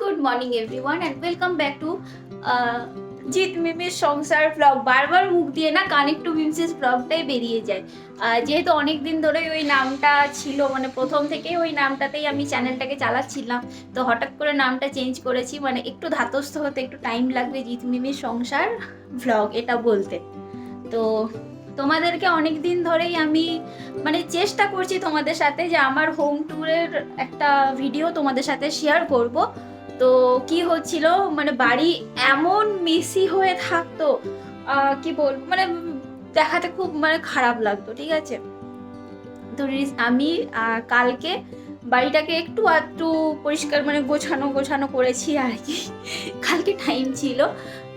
Good morning everyone and welcome back to Jeet মিমির সংসার blog বারবার মুখ দিয়ে না কানেক্ট টু মিমসেস ব্লগটাই বেরিয়ে যায়। যেহেতু অনেক দিন ধরেই ওই নামটা ছিল মানে প্রথম থেকেই ওই নামটাতেই আমি চ্যানেলটাকে চালাচ্ছিলাম, তো হঠাৎ করে নামটা চেঞ্জ করেছি মানে একটু ধাতস্থ হতে একটু টাইম লাগবে জিৎ মিমির সংসার ভ্লগ এটা বলতে। তো তোমাদেরকে অনেক দিন ধরেই আমি মানে চেষ্টা করছি তোমাদের সাথে যে আমার হোম ট্যুরের একটা ভিডিও তোমাদের সাথে শেয়ার করব। তো কি হচ্ছিল? মানে বাড়ি এমন মেসি হয়ে থাকতো কি বলব মানে দেখাতে খুব মানে খারাপ লাগতো ঠিক আছে? তো আমি আহ, কালকে বাড়িটাকে একটু আধটু পরিষ্কার মানে গোছানো গোছানো করেছি আর কি। কালকে টাইম ছিল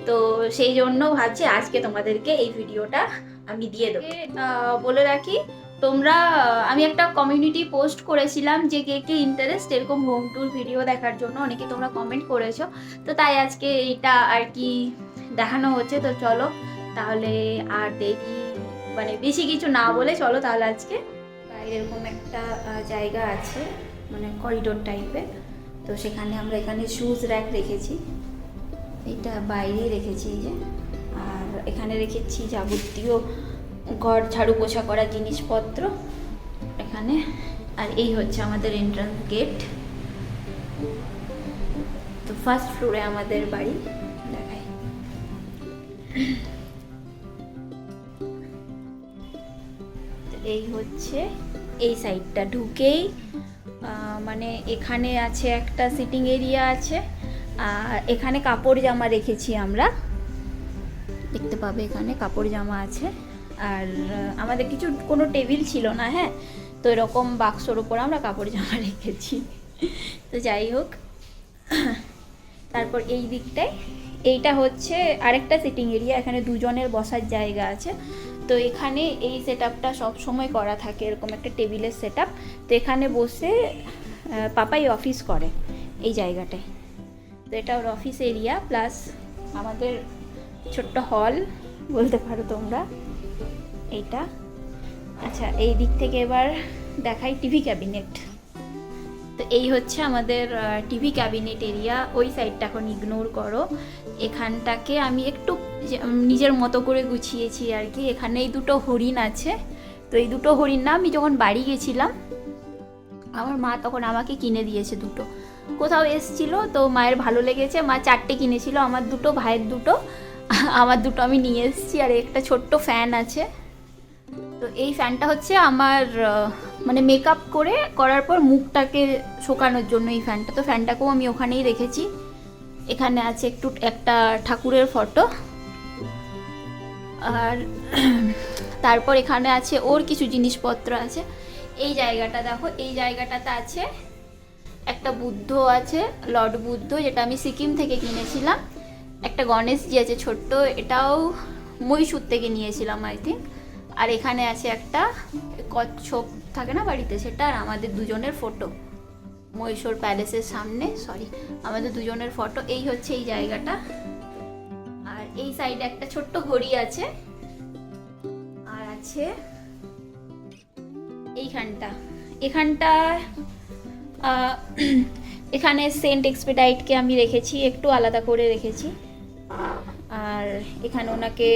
তো সেই জন্য ভাবছি আজকে তোমাদেরকে এই ভিডিওটা আমি দিয়ে দেবো। আহ, বলে রাখি তোমরা আমি একটা কমিউনিটি পোস্ট করেছিলাম যে কে কে ইন্টারেস্ট এরকম হোম ট্যুর ভিডিও দেখার জন্য অনেকে তোমরা কমেন্ট করেছ। তো তাই আজকে এটা আর কি দেখানো হচ্ছে। তো চলো, তাহলে আর দেরি মানে বেশি কিছু না বলে চলো তাহলে আজকে। বাইরে এরকম একটা জায়গা আছে মানে করিডোর টাইপের তো সেখানে আমরা এখানে শুজ র্যাক রেখেছি। এটা বাইরেই রেখেছি যে। আর এখানে রেখেছি যাবতীয় ঘর, ঝাড়ু পোছা করা জিনিসপত্র এখানে। আর এই হচ্ছে আমাদের এন্ট্রান্স গেট তো ফার্স্ট ফ্লোরে আমাদের বাড়ি। দেখাই। এই হচ্ছে এই সাইডটা ঢুকেই মানে এখানে আছে একটা সিটিং এরিয়া আছে। আর এখানে কাপড় জামা রেখেছি আমরা। দেখতে পাবে এখানে কাপড় জামা আছে। আর আমাদের কিছু, কোনো টেবিল ছিল না হ্যাঁ? তো এরকম বাক্সর উপর আমরা কাপড় জামা রেখেছি। তো যাই হোক, তারপর এই দিকটায়। এইটা হচ্ছে আরেকটা সিটিং এরিয়া এখানে দুজনের বসার জায়গা আছে। তো এখানে এই সেট আপটা সবসময় করা থাকে, এরকম একটা টেবিলের সেট তো এখানে বসে পাপাই অফিস করে এই জায়গাটায়। তো এটা ওর অফিস এরিয়া প্লাস আমাদের ছোট্ট হল বলতে পারো তোমরা। এইটা। আচ্ছা এই দিক থেকে এবার দেখাই টিভি ক্যাবিনেট। তো এই হচ্ছে আমাদের টিভি ক্যাবিনেট এরিয়া। ওই সাইডটা এখন ইগনোর করো। এখানটাকে আমি একটু নিজের মতো করে গুছিয়েছি আর কি। এখানে এই দুটো হরিণ আছে। তো এই দুটো হরিণ না, আমি যখন বাড়ি গেছিলাম, আমার মা তখন আমাকে কিনে দিয়েছে দুটো। কোথাও এসছিল, তো মায়ের ভালো লেগেছে। মা চারটে কিনেছিল, আমার দুটো, ভাইয়ের দুটো। আমার দুটো আমি নিয়ে এসেছি আর একটা ছোট্ট ফ্যান আছে। তো এই ফ্যানটা হচ্ছে আমার মানে মেকআপ করে করার পর মুখটাকে শোকানোর জন্য এই ফ্যানটা তো ফ্যানটাকেও আমি ওখানেই রেখেছি। এখানে আছে একটু, একটা ঠাকুরের ফটো আর তারপর এখানে আছে ওর কিছু জিনিসপত্র আছে। এই জায়গাটা দেখো, এই জায়গাটাতে আছে একটা বুদ্ধ আছে, লর্ড বুদ্ধ, যেটা আমি সিকিম থেকে কিনেছিলাম। একটা গণেশজি আছে ছোট্ট, এটাও মহীশূর থেকে নিয়েছিলাম আই থিঙ্ক আর এখানে আছে একটা কচ্ছপ থাকে না বাড়িতে, সেটা আর আমাদের দুজনের ফটো মহীশূর প্যালেসের সামনে সরি আমাদের দুজনের ফটো এই হচ্ছে এই জায়গাটা। আর এই সাইডে একটা ছোট্ট ঘড়ি আছে। আর আছে এইখানটা। এখানটা এখানে সেন্ট এক্সপেডাইটকে আমি রেখেছি, একটু আলাদা করে রেখেছি। আর এখানে ওনাকে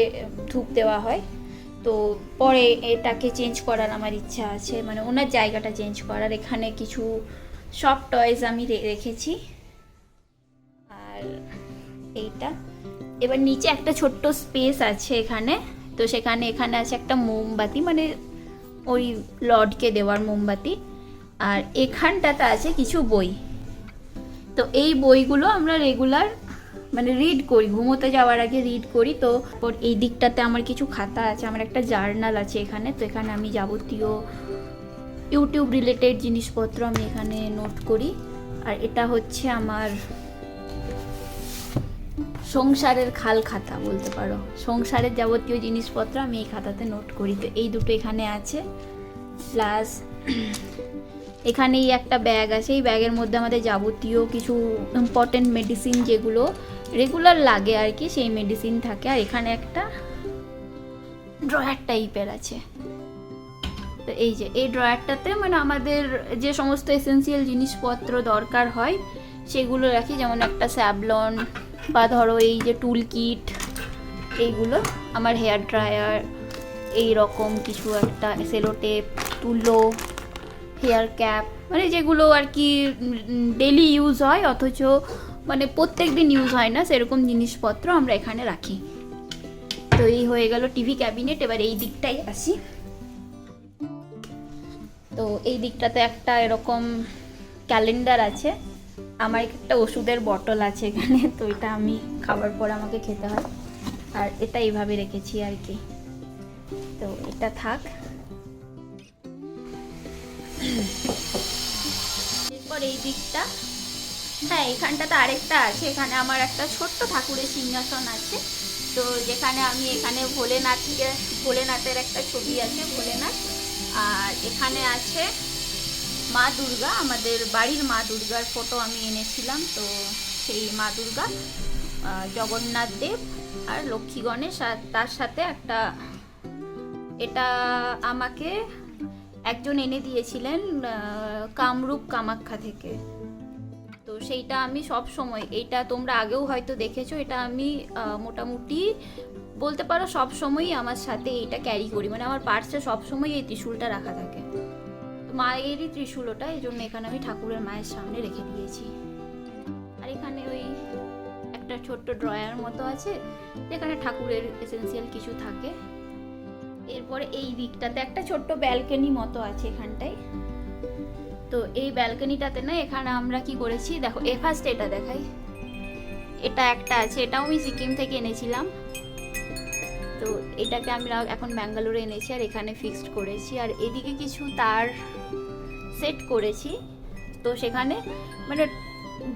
ধূপ দেওয়া হয়। তো পরে এটাকে চেঞ্জ করার আমার ইচ্ছা আছে মানে ওনার জায়গাটা চেঞ্জ করার। এখানে কিছু সব টয়েস আমি রেখেছি। আর এইটা। এবার নিচে একটা ছোট্ট স্পেস আছে এখানে। তো সেখানে, এখানে আছে একটা মোমবাতি মানে ওই লর্ডকে দেওয়ার মোমবাতি। আর এখানটাতে আছে কিছু বই। তো এই বইগুলো আমরা রেগুলার মানে রিড করি, ঘুমোতে যাওয়ার আগে রিড করি। তো এই দিকটাতে আমার কিছু খাতা আছে, আমার একটা জার্নাল আছে এখানে। তো এখানে আমি যাবতীয় ইউটিউব রিলেটেড জিনিসপত্র আমি এখানে নোট করি। আর এটা হচ্ছে আমার সংসারের খাল খাতা বলতে পারো। সংসারের যাবতীয় জিনিসপত্র আমি এই খাতাতে নোট করি। তো এই দুটো এখানে আছে। প্লাস এখানেই একটা ব্যাগ আছে। এই ব্যাগের মধ্যে আমাদের যাবতীয় কিছু ইম্পর্টেন্ট মেডিসিন যেগুলো রেগুলার লাগে আর কি, সেই মেডিসিন থাকে। আর এখানে একটা ড্রয়ার টাইপের আছে। তো এই যে, এই ড্রয়ারটাতে মানে আমাদের যে সমস্ত এসেন্সিয়াল জিনিসপত্র দরকার হয়, সেগুলো রাখি। যেমন একটা স্যাবলন বা ধরো এই যে টুল কিট এইগুলো। আমার হেয়ার ড্রায়ার এই রকম কিছু একটা, সেলোটেপ, তুলো হেয়ার ক্যাপ মানে যেগুলো আর কি ডেলি ইউজ হয়, অথচ মানে প্রত্যেক দিন ইউজ হয় না, সেরকম জিনিসপত্র আমরা এখানে রাখি। তো এই হয়ে গেল টিভি ক্যাবিনেট এবার এই দিকটাই আসি। তো এই দিকটাতে একটা এরকম ক্যালেন্ডার আছে। আমার একটা ওষুধের বটল আছে এখানে, তো এটা আমি খাবার পর আমাকে খেতে হয়। আর এটা এইভাবে রেখেছি আর কি। তো এটা থাক। এরপর এই দিকটা। হ্যাঁ এখানটাতে আরেকটা আছে। এখানে আমার একটা ছোট্ট ঠাকুরের সিংহাসন আছে। তো যেখানে আমি এখানে ভোলেনাথকে ভোলেনাথের একটা ছবি আছে, ভোলেনাথ। আর এখানে আছে মা দুর্গা, আমাদের বাড়ির মা দুর্গার ফটো আমি এনেছিলাম। তো সেই মা দুর্গা জগন্নাথ দেব আর লক্ষ্মী গণেশ। আর তার সাথে একটা, এটা আমাকে একজন এনে দিয়েছিলেন কামরূপ কামাখ্যা থেকে। তো সেইটা আমি সব সময় এইটা তোমরা আগেও হয়তো দেখেছ, এটা আমি মোটামুটি বলতে পারো সব সময়ই আমার সাথে এইটা ক্যারি করি। মানে আমার পার্সে সব সময় এই ত্রিশূলটা রাখা থাকে। মায়েরই ত্রিশূল ওটা, এই জন্য এখানে আমি ঠাকুরের মায়ের সামনে রেখে দিয়েছি। আর এখানে ওই একটা ছোট্ট ড্রয়ার মতো আছে, যেখানে ঠাকুরের এসেন্সিয়াল কিছু থাকে। এরপরে এই দিকটাতে একটা ছোট্ট ব্যালকনি মতো আছে এখানটায়। তো এই ব্যালকনিটাতে না এখানে আমরা কি করেছি, দেখো, এ ফার্স্ট এটা দেখাই। এটা একটা আছে, এটাও আমি সিকিম থেকে এনেছিলাম। তো এটাকে আমরা এখন ব্যাঙ্গালোরে এনেছি আর এখানে ফিক্সড করেছি। আর এদিকে কিছু তার সেট করেছি। তো সেখানে মানে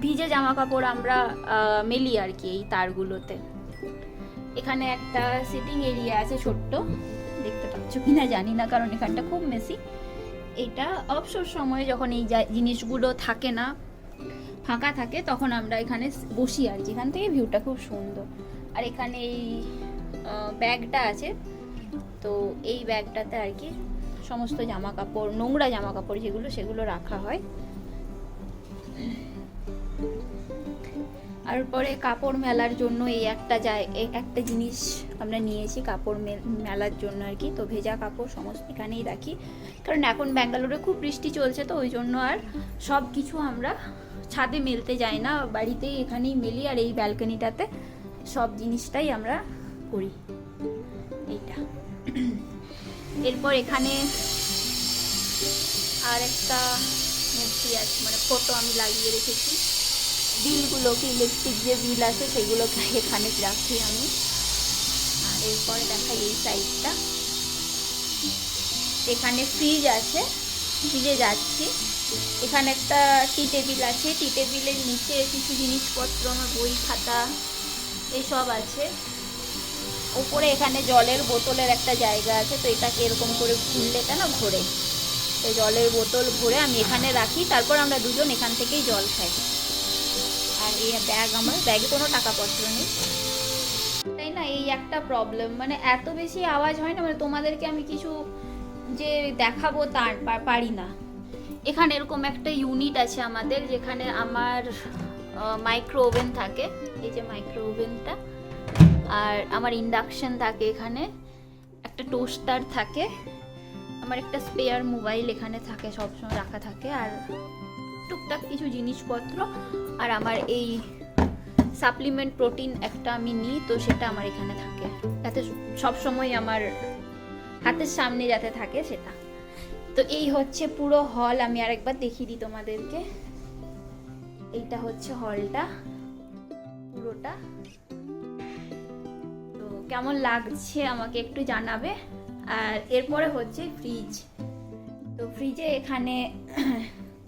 ভিজে জামা কাপড় আমরা মেলি আর কি এই তারগুলোতে। এখানে একটা সিটিং এরিয়া আছে ছোট্ট। পাচ্ছ কিনা জানি না, কারণ এখানটা খুব মেসি এটা অবসর সময়ে যখন এই জিনিসগুলো থাকে না, ফাঁকা থাকে, তখন আমরা এখানে বসি আর কি। এখান থেকে ভিউটা খুব সুন্দর। আর এখানে এই ব্যাগটা আছে। তো এই ব্যাগটাতে আর কি সমস্ত জামা কাপড় নোংরা জামা কাপড় যেগুলো, সেগুলো রাখা হয়। আর পরে কাপড় মেলার জন্য এই একটা যায় একটা জিনিস আমরা নিয়েছি কাপড় মেলার জন্য আর কি। তো ভেজা কাপড় সমস্ত এখানেই রাখি। কারণ এখন ব্যাঙ্গালোরে খুব বৃষ্টি চলছে, তো ওই জন্য আর সব কিছু আমরা ছাদে মেলতে যাই না, বাড়িতেই এখানেই মেলি আর এই ব্যালকনিটাতে সব জিনিসটাই আমরা করি। এইটা। এরপর এখানে আর একটা মূর্তি আছে মানে ফটো আমি লাগিয়ে রেখেছি। বিলগুলোকে ইলেকট্রিক যে বিল আছে সেগুলোকে এখানে রাখি আমি। আর এরপরে দেখাই এই সাইডটা এখানে ফ্রিজ আছে ফ্রিজে যাচ্ছি। এখানে একটা টি টেবিল আছে টি টেবিলের নিচে কিছু জিনিসপত্র, আমার বই খাতা, এসব আছে। ওপরে এখানে জলের বোতলের একটা জায়গা আছে, তো এটাকে এরকম করে খুললে কেন ঘোরে? তো জলের বোতল ভরে আমি এখানে রাখি, তারপর আমরা দুজন এখান থেকেই জল খাই। এই ব্যাগ আমার। ব্যাগে কোনো টাকাপত্র নেই। তাই না, এই একটা প্রবলেম মানে এত বেশি আওয়াজ হয় না মানে তোমাদেরকে আমি কিছু যে দেখাবো তার পারি না। এখানে এরকম একটা ইউনিট আছে আমাদের, যেখানে আমার মাইক্রো ওভেন থাকে। এই যে মাইক্রো ওভেনটা আর আমার ইন্ডাকশন থাকে এখানে। একটা টোস্টার থাকে। আমার একটা স্পেয়ার মোবাইল এখানে থাকে, সবসময় রাখা থাকে। আর টুকটাক কিছু জিনিসপত্র আর আমার এই সাপ্লিমেন্ট প্রোটিন একটা আমি নিই, তো সেটা আমার এখানে থাকে। যাতে সবসময় আমার হাতের সামনে যাতে থাকে সেটা। তো এই হচ্ছে পুরো হল, আমি আরেকবার দেখিয়ে দিই তোমাদেরকে। এইটা হচ্ছে হলটা, পুরোটা। তো কেমন লাগছে আমাকে একটু জানাবে। আর এরপরে হচ্ছে ফ্রিজ। তো ফ্রিজে এখানে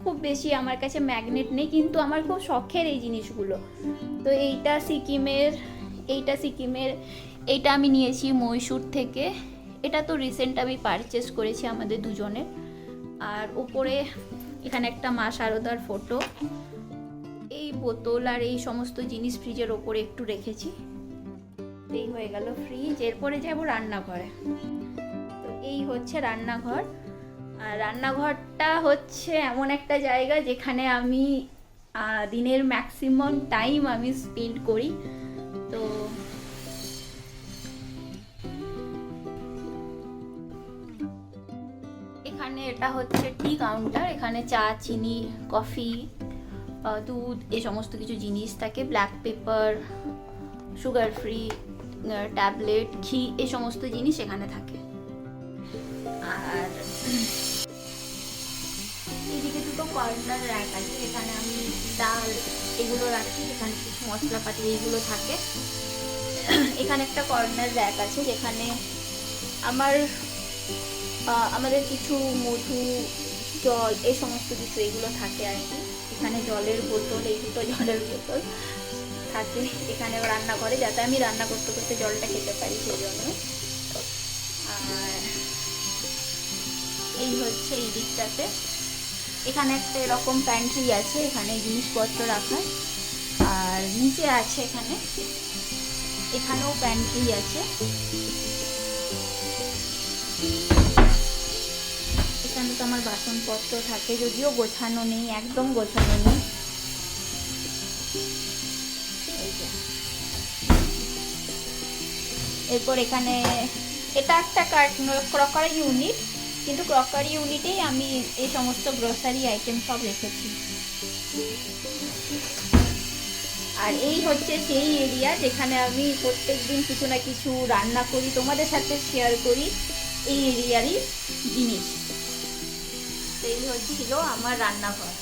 খুব বেশি আমার কাছে ম্যাগনেট নেই, কিন্তু আমার খুব শখের এই জিনিসগুলো। তো এইটা সিকিমের এইটা সিকিমের, এইটা আমি নিয়েছি মহীশূর থেকে। এটা তো রিসেন্ট আমি পারচেস করেছি আমাদের দুজনের। আর উপরে এখানে একটা মা শারদার ফটো এই বোতল আর এই সমস্ত জিনিস ফ্রিজের ওপরে একটু রেখেছি। এই হয়ে গেল ফ্রিজ এরপরে যাব রান্নাঘরে। তো এই হচ্ছে রান্নাঘর। রান্নাঘরটা হচ্ছে এমন একটা জায়গা যেখানে আমি দিনের ম্যাক্সিমাম টাইম আমি স্পেন্ড করি। তো এখানে এটা হচ্ছে টি কাউন্টার এখানে চা, চিনি কফি দুধ, এ সমস্ত কিছু জিনিস থাকে। Black pepper sugar free tablet ঘি, এ সমস্ত জিনিস এখানে থাকে। কর্নার র্যাক আছে যেখানে আমি ডাল এগুলো রাখি, এখানে কিছু মশলাপাতি এইগুলো থাকে। এখানে একটা কর্নার র্যাক আছে যেখানে আমার আমাদের কিছু মধু, জল, এই সমস্ত কিছু এগুলো থাকে আর কি। এখানে জলের বোতল, এই দুটো জলের বোতল থাকে, এখানে রান্না করে, যাতে আমি রান্না করতে করতে জলটা খেতে পারি সেই জন্য আর এই হচ্ছে এই দিকটাতে। এখানে একটা এরকম প্যান্ট্রি আছে এখানে জিনিসপত্র রাখার আর নিচে আছে এখানে এখানেও প্যান্ট্রি আছে এখানে তো আমার বাসনপত্র থাকে যদিও গোছানো নেই একদম গোছানো নেই এরপর এখানে এটা একটা ক্রকারি ইউনিট কিন্তু ক্রকারি ইউনিটেই আমি এই সমস্ত গ্রোসারি আইটেম সব রেখেছি। আর এই হচ্ছে সেই এরিয়া যেখানে আমি প্রত্যেকদিন কিছু না কিছু রান্না করি, তোমাদের সাথে শেয়ার করি এই এরিয়ারই জিনিস। এই হচ্ছিল আমার রান্নাঘর।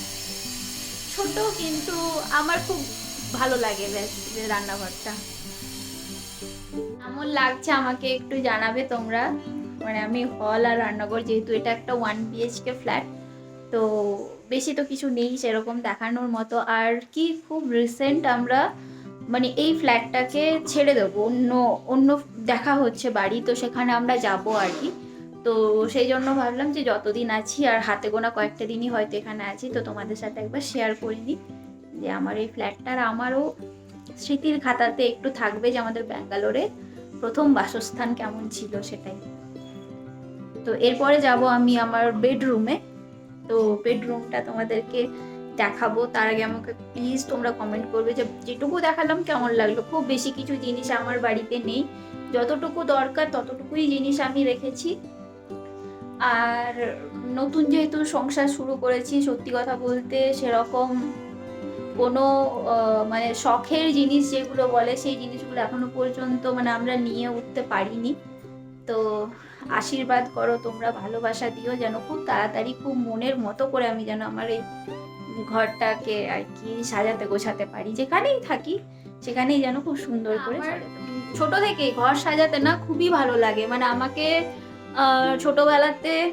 ছোট কিন্তু আমার খুব ভালো লাগে ব্যাস রান্নাঘরটা। কেমন লাগছে আমাকে একটু জানাবে তোমরা? মানে আমি হল আর রান্নাঘর যেহেতু এটা একটা ওয়ান বিএইচকে ফ্ল্যাট তো বেশি তো কিছু নেই সেরকম দেখানোর মতো। আর কি খুব রিসেন্ট আমরা মানে এই ফ্ল্যাটটাকে ছেড়ে দেবো, অন্য অন্য দেখা হচ্ছে বাড়ি, তো সেখানে আমরা যাব আর কি। তো সেই জন্য ভাবলাম যে যতদিন আছি, আর হাতে গোনা কয়েকটা দিনই হয়তো এখানে আছি, তো তোমাদের সাথে একবার শেয়ার করে নিই যে আমার এই ফ্ল্যাটটার আমারও স্মৃতির খাতাতে একটু থাকবে যে আমাদের ব্যাঙ্গালোরে প্রথম বাসস্থান কেমন ছিল সেটাই। তো এরপরে যাব আমি আমার বেডরুমে তো বেডরুমটা তোমাদেরকে দেখাবো। তার আগে আমাকে প্লিজ তোমরা কমেন্ট করবে যে যেটুকু দেখালাম কেমন লাগল। খুব বেশি কিছু জিনিস আমার বাড়িতে নেই। যতটুকু দরকার ততটুকুই জিনিস আমি রেখেছি। আর নতুন যেহেতু সংসার শুরু করেছি, সত্যি কথা বলতে সেরকম কোনো মানে শখের জিনিস যেগুলো বলে সেই জিনিসগুলো এখনও পর্যন্ত মানে আমরা নিয়ে উঠতে পারিনি। তো আশীর্বাদ করো তোমরা ভালোবাসা দিও যেন খুব তাড়াতাড়ি খুব মনের মতো করে আমি যেন আমার এই ঘরটাকে আর কি সাজাতে গোছাতে পারি। যেখানেই থাকি সেখানেই যেন খুব সুন্দর করে ছোট থেকে ঘর সাজাতে না খুবই ভালো লাগে। মানে আমাকে আহ, ছোটবেলাতে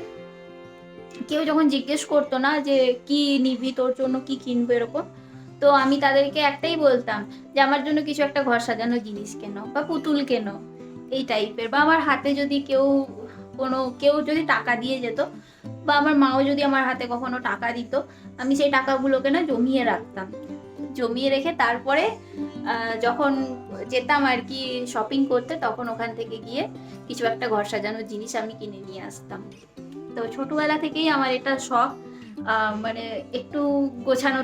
কেউ যখন জিজ্ঞেস করতো না যে কি নিবি তোর জন্য? কি কিনবো? এরকম তো আমি তাদেরকে একটাই বলতাম যে আমার জন্য কিছু একটা ঘর সাজানো জিনিস কেন বা পুতুল কেনো। এই টাইপের বা আমার হাতে যদি কেউ কোনো, কেউ যদি টাকা দিয়ে যেত, বা আমার মাও যদি আমার হাতে কখনো টাকা দিত, আমি সেই টাকাগুলোকে না জমিয়ে রাখতাম। জমিয়ে রেখে তারপরে যখন যেতাম আর কি শপিং করতে, তখন ওখান থেকে গিয়ে কিছু একটা ঘর সাজানোর জিনিস আমি কিনে নিয়ে আসতাম। তো ছোটবেলা থেকেই আমার এটা শখ মানে একটু গোছানো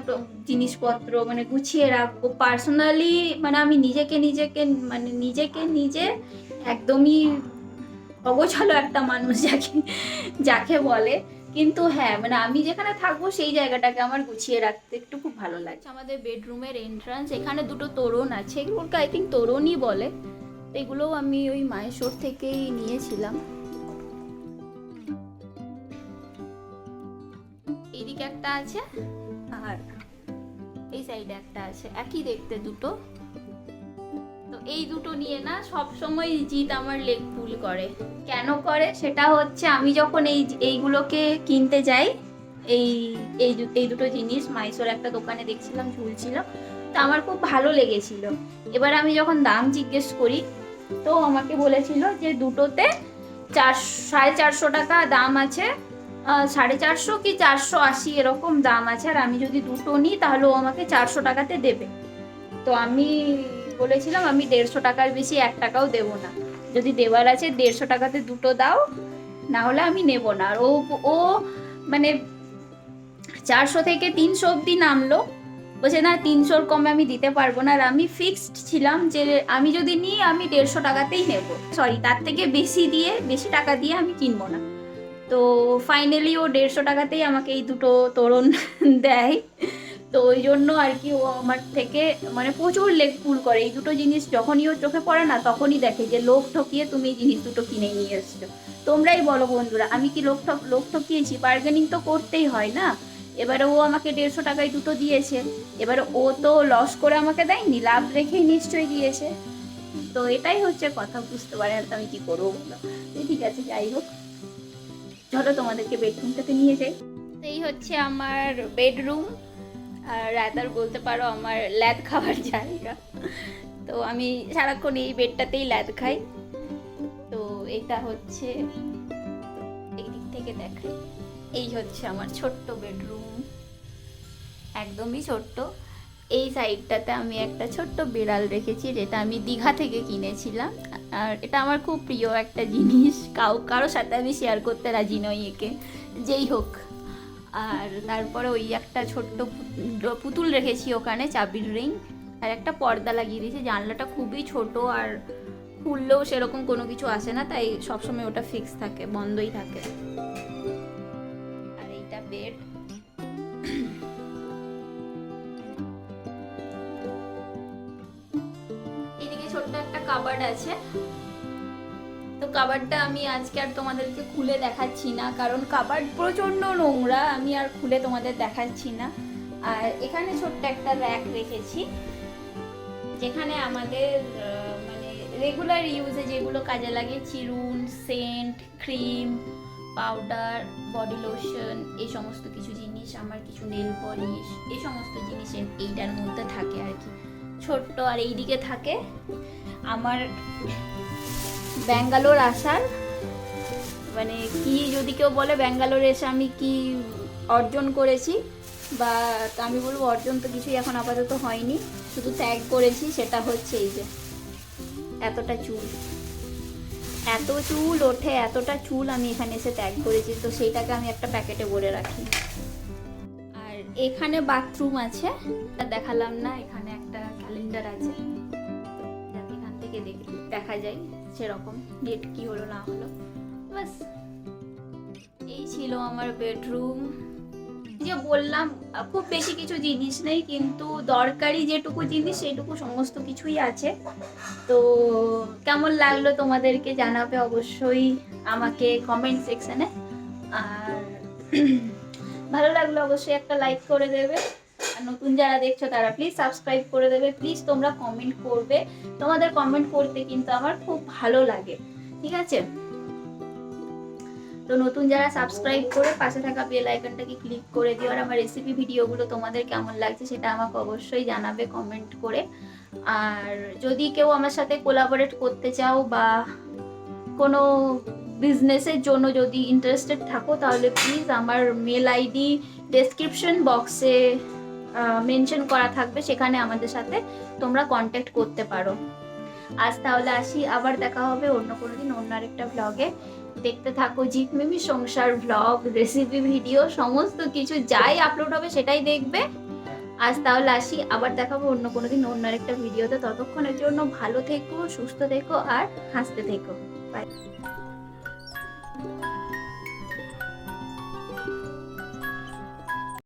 জিনিসপত্র মানে গুছিয়ে রাখব। পার্সোনালি মানে আমি নিজেকে নিজেকে মানে নিজেকে নিজে একদমই অগোছালো একটা মানুষ যাকে যাকে বলে। কিন্তু হ্যাঁ মানে আমি যেখানে থাকব সেই জায়গাটাকে আমার গুছিয়ে রাখতে একটু খুব ভালো লাগছে আমাদের বেডরুমের এন্ট্রান্স এখানে দুটো তোরণ আছে। এগুলোকে আই থিঙ্ক তোরণই বলে। এগুলোও আমি ওই মায়েশ্বর থেকেই নিয়েছিলাম। এইদিকে একটা আছে আর এই সাইডে একটা আছে। একই দেখতে দুটো। এই দুটো নিয়ে না সব সময় জিৎ আমার লেগ পুল করে। কেন করে? সেটা হচ্ছে আমি যখন এই এইগুলোকে কিনতে যাই, এই এই এই দুটো জিনিস মাইসোর একটা দোকানে দেখছিলাম, ঝুলছিল। তো আমার খুব ভালো লেগেছিল। এবার আমি যখন দাম জিজ্ঞেস করি, তো আমাকে বলেছিল যে দুটোতে চার, সাড়ে চারশো টাকা দাম আছে সাড়ে চারশো কি চারশো আশি এরকম দাম আছে। আর আমি যদি দুটো নিই, তাহলে ও আমাকে চারশো টাকাতে দেবে। তো আমি বলেছিলাম, আমি দেড়শো টাকার বেশি এক টাকাও দেবো না। যদি দেওয়ার আছে দেড়শো টাকাতে দুটো দাও না হলে আমি নেব না। আর ও ও মানে চারশো থেকে তিনশো অবধি নামলো। বলছে, না, তিনশোর কমে আমি দিতে পারব না। আর আমি ফিক্সড ছিলাম যে আমি যদি নিই, আমি দেড়শো টাকাতেই নেব। সরি তার থেকে বেশি দিয়ে, বেশি টাকা দিয়ে আমি কিনবো না। তো ফাইনালি ও দেড়শো টাকাতেই আমাকে এই দুটো তোরণ দেয়। তো ওই জন্য আর কি ও আমার থেকে মানে প্রচুর লেগ পুল করে। এই দুটো জিনিস যখনই ও চোখে পড়ে না, তখনই দেখে যে লোক ঠকিয়ে তুমি এই জিনিস দুটো কিনে নিয়ে এসছো। তোমরাই বলো বন্ধুরা, আমি কি লোক ঠক লোক ঠকিয়েছি? বার্গেনিং তো করতেই হয় না। এবারে ও আমাকে দেড়শো টাকায় দুটো দিয়েছে। এবারে ও তো লস করে আমাকে দেয়নি, লাভ রেখেই নিশ্চয়ই দিয়েছে। তো এটাই হচ্ছে কথা, বুঝতে পারে আর তো আমি কি করব বলো। ঠিক আছে, যাই হোক। চলো তোমাদেরকে বেডরুমটাতে নিয়ে যাই। এই হচ্ছে আমার বেডরুম আর রাদার বলতে পারো আমার ল্যাদ খাওয়ার জায়গা। তো আমি সারাক্ষণ এই বেডটাতেই ল্যাদ খাই। তো এটা হচ্ছে এই দিক থেকে দেখাই এই হচ্ছে আমার ছোট্ট বেডরুম। একদমই ছোট্ট। এই সাইডটাতে আমি একটা ছোট্ট বিড়াল রেখেছি, যেটা আমি দীঘা থেকে কিনেছিলাম। আর এটা আমার খুব প্রিয় একটা জিনিস। কাউ, কারোর সাথে আমি শেয়ার করতে রাজি নই একে। যেই হোক। আর তারপরে ওই একটা ছোট্ট পুতুল রেখেছি ওখানে, চাবির রিং। আর একটা পর্দা লাগিয়ে দিয়েছি। জানলাটা খুবই ছোট আর খুললেও সেরকম কোনো কিছু আসে না, তাই সবসময় ওটা ফিক্স থাকে, বন্ধই থাকে। আর এইটা বেড এদিকে ছোট্ট একটা কাবার্ড আছে। তো কাবার্ডটা আমি আজকে আর তোমাদেরকে খুলে দেখাচ্ছি না, কারণ কাবার প্রচণ্ড নোংরা, আমি আর খুলে তোমাদের দেখাচ্ছি না। আর এখানে ছোট্ট একটা র্যাক রেখেছি, যেখানে আমাদের মানে রেগুলার ইউজে যেগুলো কাজে লাগে, চিরুন scent cream powder body lotion এই সমস্ত কিছু জিনিস, আমার কিছু নেল পলিশ এই সমস্ত জিনিস এইটার মধ্যে থাকে আর কি। ছোট্ট আর এইদিকে থাকে। আমার ব্যাঙ্গালোর আসার। মানে কি যদি কেউ বলে ব্যাঙ্গালোরে এসে আমি কি অর্জন করেছি বা আমি বলব অর্জন তো কিছুই এখন আপাতত হয়নি, শুধু ত্যাগ করেছি, সেটা হচ্ছে এই যে এতটা চুল। এত চুল ওঠে, এতটা চুল আমি এখানে এসে ত্যাগ করেছি, তো সেইটাকে আমি একটা প্যাকেটে ভরে রাখি। আর এখানে বাথরুম আছে দেখালাম না, এখানে একটা ক্যালেন্ডার আছে। এখান থেকে দেখা যায় সেরকম ডেট কি হলো, না হলো বাস এই ছিল আমার বেডরুম যে বললাম খুব বেশি কিছু জিনিস নেই, কিন্তু দরকারি যেটুকু জিনিস, সেইটুকু সমস্ত কিছুই আছে। তো কেমন লাগল তোমাদেরকে জানাবে অবশ্যই আমাকে কমেন্ট সেকশনে আর ভালো লাগল অবশ্যই একটা লাইক করে দেবে। নতুন যারা দেখছ তারা প্লিজ সাবস্ক্রাইব করে দেবে। প্লিজ তোমরা কমেন্ট করবে। তোমাদের কমেন্ট করতে কিন্তু আমার খুব ভালো লাগে। ঠিক আছে? তো নতুন যারা সাবস্ক্রাইব করে পাশে থাকা বেল আইকনটাকে ক্লিক করে দিও। আর আমার রেসিপি ভিডিওগুলো তোমাদের কেমন লাগছে সেটা আমাকে অবশ্যই জানাবে কমেন্ট করে। আর যদি কেউ আমার সাথে কোলাবোরেট করতে চাও বা কোনো বিজনেসের জন্য যদি ইন্টারেস্টেড থাকো, তাহলে প্লিজ আমার মেল আইডি ডেসক্রিপশন বক্সে মেনশন করা থাকবে, সেখানে আমাদের সাথে তোমরা কন্ট্যাক্ট করতে পারো। আজ তাহলে আসি, আবার দেখা হবে অন্য কোনো দিন, অন্য আরেকটা ব্লগে দেখতে থাকো, জিৎ মিমি সংসার ব্লগ রেসিপি ভিডিও সমস্ত কিছু যাই আপলোড হবে সেটাই দেখবে। আজ তাহলে আসি, আবার দেখাবো অন্য কোনো দিন, অন্য আরেকটা ভিডিওতে ততক্ষণের জন্য ভালো থেকো, সুস্থ থেকো, আর হাসতে থেকো। বাই